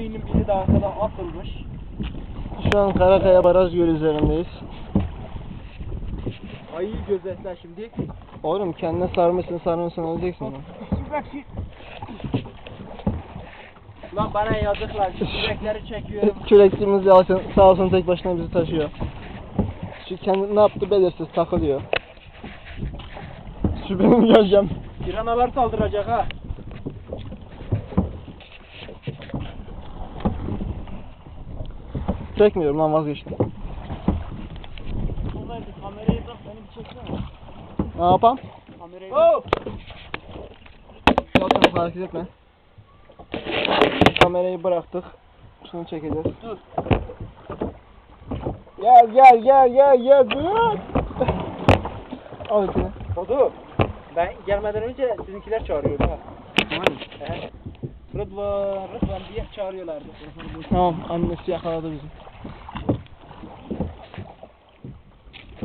ayının biri de arkadan atılmış. Şu an Karakaya Baraj Gölü üzerindeyiz. Ayıyı gözetle şimdi. Oğlum kendine sarmışsın sarmışsın öleceksin. lan. Bak. Lan bana yazıklar. Kürekleri çekiyorum. Kürekçimiz Yalçın sağ olsun tek başına bizi taşıyor. Şu kendi ne yaptı belirsiz takılıyor. Şu benim gölgem. Piranalar saldıracak ha. Çekmiyorum lan vazgeçtim. Olaydı kamerayı bırak beni bir çeksene. Ne yapam? Kamerayı oh! Yalçın hareket etme. Kamerayı bıraktık. Şunu çekeceğiz. Dur. Gel gel gel gel gel dur. Al ipini. Odu. Ben gelmeden önce sizinkiler çağırıyordu ha. He. Rıdvan, Rıdvan diye çağırıyorlardı. Tamam annesi yakaladı bizi.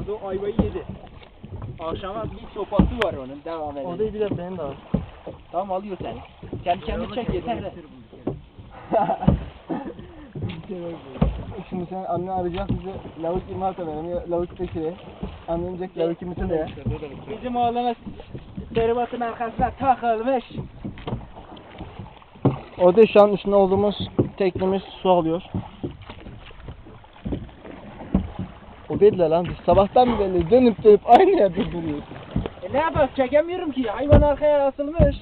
Odu ayvayı yedi. Akşama bir sopası var onun devam edelim. Odayı bir de benim de var. Tamam alıyor seni. Kendi kendini çek yeter de. Şimdi sen anne arayacak bizi lavuk imata verelim ya lavuk tekire. Anne diyecek lavuk imite de ya. Bizim oğlumuz Seribat'ın arkasına takılmış. O da şu an üstünde olduğumuz teknemiz su alıyor. O belli lan biz sabahtan belli dönüp dönüp aynı yerde duruyoruz. E ne yapalım çekemiyorum ki hayvan arkaya asılmış.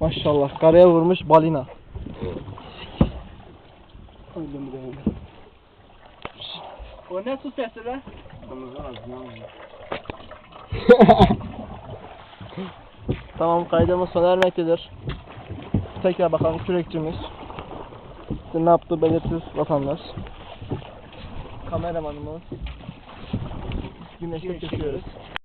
Maşallah karaya vurmuş balina. Öldüm de. O ne su sesi be? tamam kaydımız sona ermektedir. Tekrar bakalım kürekçimiz. İşte ne yaptı belirsiz vatandaş. Kameramanımız. Güneşte kesiyoruz.